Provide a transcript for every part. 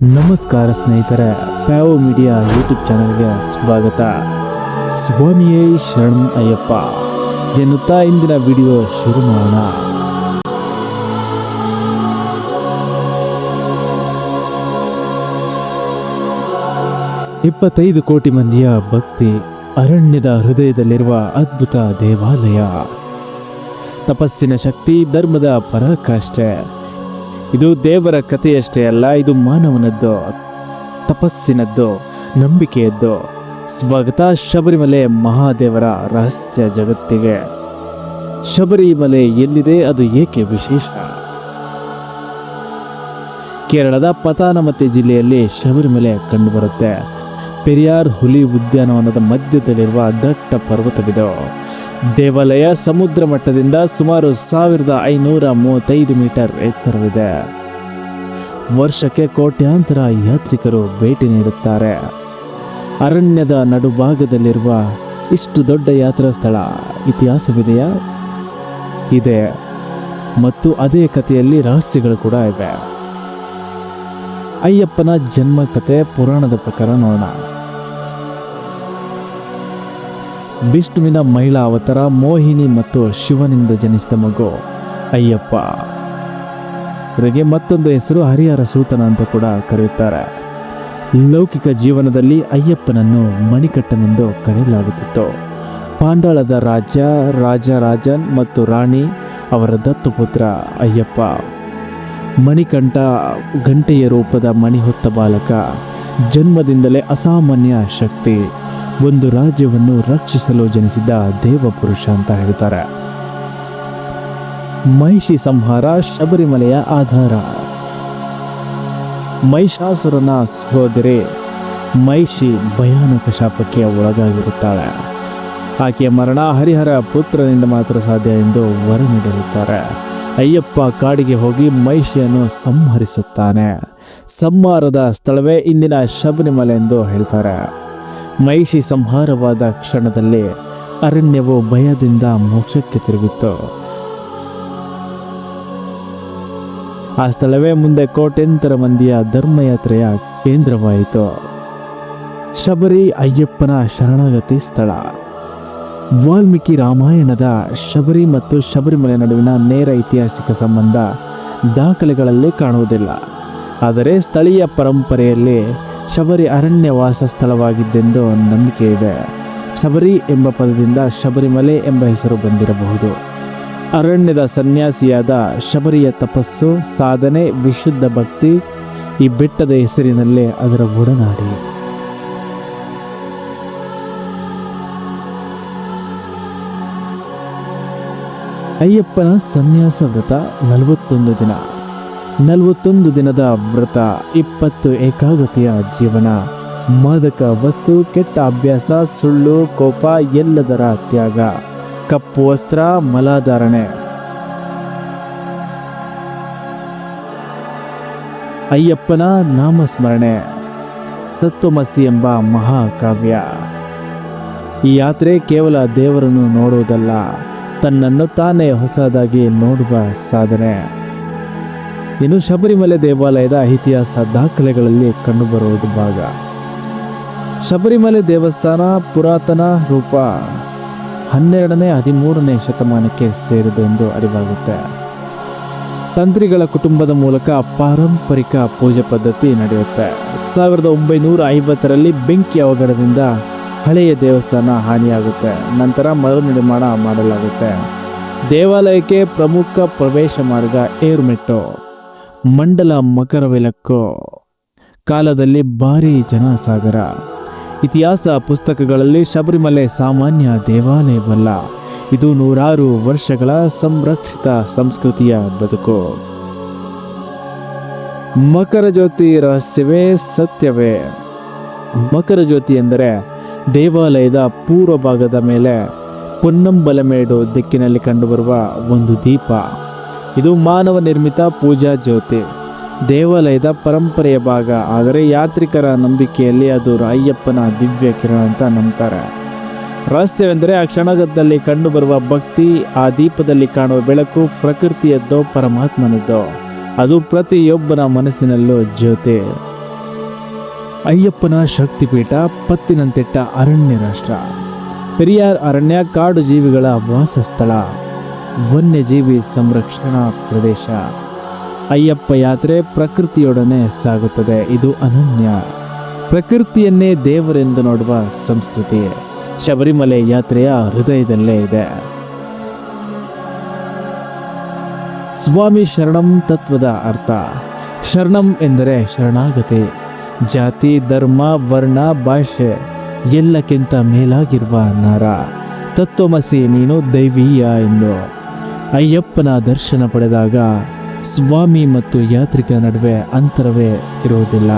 ನಮಸ್ಕಾರ ಸ್ನೇಹಿತರೆ, ಪ್ಯಾವೋ media YouTube ಚಾನಲ್ಗೆ ಸ್ವಾಗತ. ಸ್ವಾಮಿಯೇ ಶರಣ್ ಅಯ್ಯಪ್ಪ. ಎನ್ನುತ್ತಾ ಇಂದಿನ ವಿಡಿಯೋ ಶುರು ಮಾಡೋಣ. ಇಪ್ಪತ್ತೈದು ಕೋಟಿ ಮಂದಿಯ ಭಕ್ತಿ ಅರಣ್ಯದ ಹೃದಯದಲ್ಲಿರುವ ಅದ್ಭುತ ದೇವಾಲಯ. ತಪಸ್ಸಿನ ಶಕ್ತಿ, ಧರ್ಮದ ಪರಾಕಾಷ್ಠೆ. ಇದು ದೇವರ ಕಥೆಯಷ್ಟೇ ಅಲ್ಲ, ಇದು ಮಾನವನದ್ದು, ತಪಸ್ಸಿನದ್ದು, ನಂಬಿಕೆಯದ್ದು. ಸ್ವಾಗತ ಶಬರಿಮಲೆ ಮಹಾದೇವರ ರಹಸ್ಯ ಜಗತ್ತಿಗೆ. ಶಬರಿಮಲೆ ಎಲ್ಲಿದೆ, ಅದು ಏಕೆ ವಿಶೇಷ? ಕೇರಳದ ಪತಾನಮತಿ ಜಿಲ್ಲೆಯಲ್ಲಿ ಶಬರಿಮಲೆ ಕಂಡುಬರುತ್ತೆ. ಪೆರಿಯಾರ್ ಹುಲಿ ಉದ್ಯಾನವನದ ಮಧ್ಯದಲ್ಲಿರುವ ದಟ್ಟ ಪರ್ವತವಿದು. ದೇವಾಲಯ ಸಮುದ್ರ ಮಟ್ಟದಿಂದ ಸುಮಾರು ಸಾವಿರದ ಐನೂರ ಮೂವತ್ತೈದು ಮೀಟರ್ ಎತ್ತರವಿದೆ. ವರ್ಷಕ್ಕೆ ಕೋಟ್ಯಾಂತರ ಯಾತ್ರಿಕರು ಭೇಟಿ ನೀಡುತ್ತಾರೆ. ಅರಣ್ಯದ ನಡುಭಾಗದಲ್ಲಿರುವ ಇಷ್ಟು ದೊಡ್ಡ ಯಾತ್ರಾ ಸ್ಥಳ ಇತಿಹಾಸವಿದೆಯಾ? ಇದೆ. ಮತ್ತು ಅದೇ ಕಥೆಯಲ್ಲಿ ರಹಸ್ಯಗಳು ಕೂಡ ಇವೆ. ಅಯ್ಯಪ್ಪನ ಜನ್ಮ ಕಥೆ ಪುರಾಣದ ಪ್ರಕಾರ ನೋಡೋಣ. ವಿಷ್ಣುವಿನ ಮಹಿಳಾ ಅವತಾರ ಮೋಹಿನಿ ಮತ್ತು ಶಿವನಿಂದ ಜನಿಸಿದ ಮಗು. ಅಯ್ಯಪ್ಪ. ಇವರಿಗೆ ಮತ್ತೊಂದು ಹೆಸರು ಹರಿಹರ ಸೂತನ ಅಂತ ಕೂಡ ಕರೆಯುತ್ತಾರೆ. ಲೌಕಿಕ ಜೀವನದಲ್ಲಿ ಅಯ್ಯಪ್ಪನನ್ನು ಮಣಿಕಟ್ಟನೆಂದು ಕರೆಯಲಾಗುತ್ತಿತ್ತು. ಪಾಂಡಾಳದ ರಾಜ ರಾಜನ್ ಮತ್ತು ರಾಣಿ ಅವರ ದತ್ತುಪುತ್ರ ಅಯ್ಯಪ್ಪ. ಮಣಿಕಂಠ ಗಂಟೆಯ ರೂಪದ ಮಣಿಹೊತ್ತ ಬಾಲಕ, ಜನ್ಮದಿಂದಲೇ ಅಸಾಮಾನ್ಯ ಶಕ್ತಿ. ಒಂದು ರಾಜ್ಯವನ್ನು ರಕ್ಷಿಸಲು ಜನಿಸಿದ ದೇವಪುರುಷ ಅಂತ ಹೇಳ್ತಾರೆ. ಮಹಿಷಿ ಸಂಹಾರ, ಶಬರಿಮಲೆಯ ಆಧಾರ. ಮಹಿಷಾಸುರನ ಸಹೋದರಿ ಮಹಿಷಿ ಭಯಾನಕ ಶಾಪಕ್ಕೆ ಒಳಗಾಗಿರುತ್ತಾಳೆ. ಆಕೆಯ ಮರಣ ಹರಿಹರ ಪುತ್ರನಿಂದ ಮಾತ್ರ ಸಾಧ್ಯ ಎಂದು ವರ ನೀಡಿರುತ್ತಾರೆ ಅಯ್ಯಪ್ಪ ಕಾಡಿಗೆ ಹೋಗಿ ಮಹಿಷಿಯನ್ನು ಸಂಹರಿಸುತ್ತಾನೆ. ಸಂಹಾರದ ಸ್ಥಳವೇ ಇಂದಿನ ಶಬರಿಮಲೆ ಎಂದು ಹೇಳ್ತಾರೆ. ಮಹಿಷಿ ಸಂಹಾರವಾದ ಕ್ಷಣದಲ್ಲಿ ಅರಣ್ಯವು ಭಯದಿಂದ ಮೋಕ್ಷಕ್ಕೆ ತಿರುಗಿತ್ತು. ಆ ಸ್ಥಳವೇ ಮುಂದೆ ಕೋಟ್ಯಂತರ ಮಂದಿಯ ಧರ್ಮಯಾತ್ರೆಯ ಕೇಂದ್ರವಾಯಿತು. ಶಬರಿ ಅಯ್ಯಪ್ಪನ ಶರಣಾಗತಿ ಸ್ಥಳ. ವಾಲ್ಮೀಕಿ ರಾಮಾಯಣದ ಶಬರಿ ಮತ್ತು ಶಬರಿಮಲೆ ನಡುವಿನ ನೇರ ಐತಿಹಾಸಿಕ ಸಂಬಂಧ ದಾಖಲೆಗಳಲ್ಲಿ ಕಾಣುವುದಿಲ್ಲ. ಆದರೆ ಸ್ಥಳೀಯ ಪರಂಪರೆಯಲ್ಲಿ ಶಬರಿ ಅರಣ್ಯವಾಸ ಸ್ಥಳವಾಗಿದ್ದೆಂದು ನಂಬಿಕೆ ಇದೆ. ಶಬರಿ ಎಂಬ ಪದದಿಂದ ಶಬರಿಮಲೆ ಎಂಬ ಹೆಸರು ಬಂದಿರಬಹುದು. ಅರಣ್ಯದ ಸನ್ಯಾಸಿಯಾದ ಶಬರಿಯ ತಪಸ್ಸು, ಸಾಧನೆ, ವಿಶುದ್ಧ ಭಕ್ತಿ ಈ ಬೆಟ್ಟದ ಹೆಸರಿನಲ್ಲೇ ಅದರ ಒಡನಾಡಿ. ಅಯ್ಯಪ್ಪನ ಸನ್ಯಾಸ ವ್ರತ ನಲವತ್ತೊಂದು ದಿನ. ನಲವತ್ತೊಂದು ದಿನದ ವ್ರತ, ಇಪ್ಪತ್ತು ಏಕಾಗ್ರತೆಯ ಜೀವನ. ಮಾದಕ ವಸ್ತು, ಕೆಟ್ಟ ಅಭ್ಯಾಸ, ಸುಳ್ಳು, ಕೋಪ, ಎಲ್ಲದರ ತ್ಯಾಗ. ಕಪ್ಪು ವಸ್ತ್ರ, ಮಲಾಧಾರಣೆ. ಅಯ್ಯಪ್ಪನ ನಾಮಸ್ಮರಣೆ. ತತ್ವಮಸಿ ಎಂಬ ಮಹಾಕಾವ್ಯ. ಈ ಯಾತ್ರೆ ಕೇವಲ ದೇವರನ್ನು ನೋಡುವುದಲ್ಲ, ತನ್ನನ್ನು ತಾನೇ ಹೊಸದಾಗಿ ನೋಡುವ ಸಾಧನೆ. ಇನ್ನು ಶಬರಿಮಲೆ ದೇವಾಲಯದ ಇತಿಹಾಸ ದಾಖಲೆಗಳಲ್ಲಿ ಕಂಡುಬರುವುದು ಭಾಗ. ಶಬರಿಮಲೆ ದೇವಸ್ಥಾನ ಪುರಾತನ ರೂಪ ಹನ್ನೆರಡನೇ, ಹದಿಮೂರನೇ ಶತಮಾನಕ್ಕೆ ಸೇರಿದೆ ಎಂದು ಅರಿವಾಗುತ್ತೆ. ತಂತ್ರಿಗಳ ಕುಟುಂಬದ ಮೂಲಕ ಪಾರಂಪರಿಕ ಪೂಜೆ ಪದ್ಧತಿ ನಡೆಯುತ್ತೆ. ಸಾವಿರದ ಒಂಬೈನೂರ ಐವತ್ತರಲ್ಲಿ ಬೆಂಕಿ ಅವಘಡದಿಂದ ಹಳೆಯ ದೇವಸ್ಥಾನ ಹಾನಿಯಾಗುತ್ತೆ. ನಂತರ ಮರು ನಿರ್ಮಾಣ ಮಾಡಲಾಗುತ್ತೆ. ದೇವಾಲಯಕ್ಕೆ ಪ್ರಮುಖ ಪ್ರವೇಶ ಮಾರ್ಗ ಏರುಮೆಟ್ಟು. ಮಂಡಲ ಮಕರ ಬೆಳಕು ಕಾಲದಲ್ಲಿ ಭಾರೀ ಜನಸಾಗರ. ಇತಿಹಾಸ ಪುಸ್ತಕಗಳಲ್ಲಿ ಶಬರಿಮಲೆ ಸಾಮಾನ್ಯ ದೇವಾಲಯವಲ್ಲ. ಇದು ನೂರಾರು ವರ್ಷಗಳ ಸಂರಕ್ಷಿತ ಸಂಸ್ಕೃತಿಯ ಬದುಕು. ಮಕರ ಜ್ಯೋತಿ ರಹಸ್ಯವೇ ಸತ್ಯವೇ. ಮಕರ ಜ್ಯೋತಿ ಎಂದರೆ ದೇವಾಲಯದ ಪೂರ್ವ ಭಾಗದ ಮೇಲೆ ಪೊನ್ನಂಬಲಮೇಡು ದಿಕ್ಕಿನಲ್ಲಿ ಕಂಡುಬರುವ ಒಂದು ದೀಪ. ಇದು ಮಾನವ ನಿರ್ಮಿತ ಪೂಜಾ ಜ್ಯೋತಿ. ದೇವಾಲಯದ ಪರಂಪರೆಯ ಭಾಗ. ಆದರೆ ಯಾತ್ರಿಕರ ನಂಬಿಕೆಯಲ್ಲಿ ಅದು ರಾಯಪ್ಪನ ದಿವ್ಯ ಕಿರಣ ಅಂತ ನಂಬ್ತಾರೆ. ರಹಸ್ಯವೆಂದರೆ ಆ ಕ್ಷಣದಲ್ಲಿ ಕಂಡುಬರುವ ಭಕ್ತಿ, ಆ ದೀಪದಲ್ಲಿ ಕಾಣುವ ಬೆಳಕು, ಪ್ರಕೃತಿಯದ್ದೋ ಪರಮಾತ್ಮನದ್ದೋ. ಅದು ಪ್ರತಿಯೊಬ್ಬನ ಮನಸ್ಸಿನಲ್ಲೂ ಜ್ಯೋತಿ. ಅಯ್ಯಪ್ಪನ ಶಕ್ತಿಪೀಠ ಪತ್ತಿನಂತಿಟ್ಟ ಅರಣ್ಯ ರಾಷ್ಟ್ರ ಪೆರಿಯಾರ್ ಅರಣ್ಯ ಕಾಡು ಜೀವಿಗಳ ವಾಸಸ್ಥಳ. ವನ್ಯಜೀವಿ ಸಂರಕ್ಷಣಾ ಪ್ರದೇಶ. ಅಯ್ಯಪ್ಪ ಯಾತ್ರೆ ಪ್ರಕೃತಿಯೊಡನೆ ಸಾಗುತ್ತದೆ. ಇದು ಅನನ್ಯ. ಪ್ರಕೃತಿಯನ್ನೇ ದೇವರೆಂದು ನೋಡುವ ಸಂಸ್ಕೃತಿ. ಶಬರಿಮಲೆ ಯಾತ್ರೆಯ ಹೃದಯದಲ್ಲೇ ಇದೆ. ಸ್ವಾಮಿ ಶರಣಂ ತತ್ವದ ಅರ್ಥ. ಶರಣಂ ಎಂದರೆ ಶರಣಾಗತಿ. ಜಾತಿ, ಧರ್ಮ, ವರ್ಣ, ಭಾಷೆ ಎಲ್ಲಕ್ಕಿಂತ ಮೇಲಾಗಿರುವ ನಾರ. ತತ್ವಮಸಿ ನೀನು ದೈವೀಯ ಎಂದು. ಅಯ್ಯಪ್ಪನ ದರ್ಶನ ಪಡೆದಾಗ ಸ್ವಾಮಿ ಮತ್ತು ಯಾತ್ರಿಕ ನಡುವೆ ಅಂತರವೇ ಇರುವುದಿಲ್ಲ.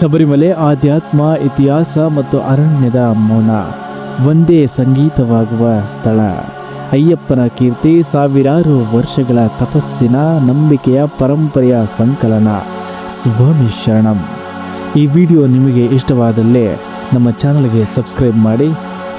ಶಬರಿಮಲೆ ಆಧ್ಯಾತ್ಮ, ಇತಿಹಾಸ ಮತ್ತು ಅರಣ್ಯದ ಮೌನ. ಒಂದೇ ಸಂಗೀತವಾಗುವ ಸ್ಥಳ. ಅಯ್ಯಪ್ಪನ ಕೀರ್ತಿ ಸಾವಿರಾರು ವರ್ಷಗಳ ತಪಸ್ಸಿನ ನಂಬಿಕೆಯ ಪರಂಪರೆಯ ಸಂಕಲನ. ಸ್ವಾಮಿ ಶರಣಂ. ಈ ವಿಡಿಯೋ ನಿಮಗೆ ಇಷ್ಟವಾದಲ್ಲಿ ನಮ್ಮ ಚಾನಲ್ಗೆ ಸಬ್ಸ್ಕ್ರೈಬ್ ಮಾಡಿ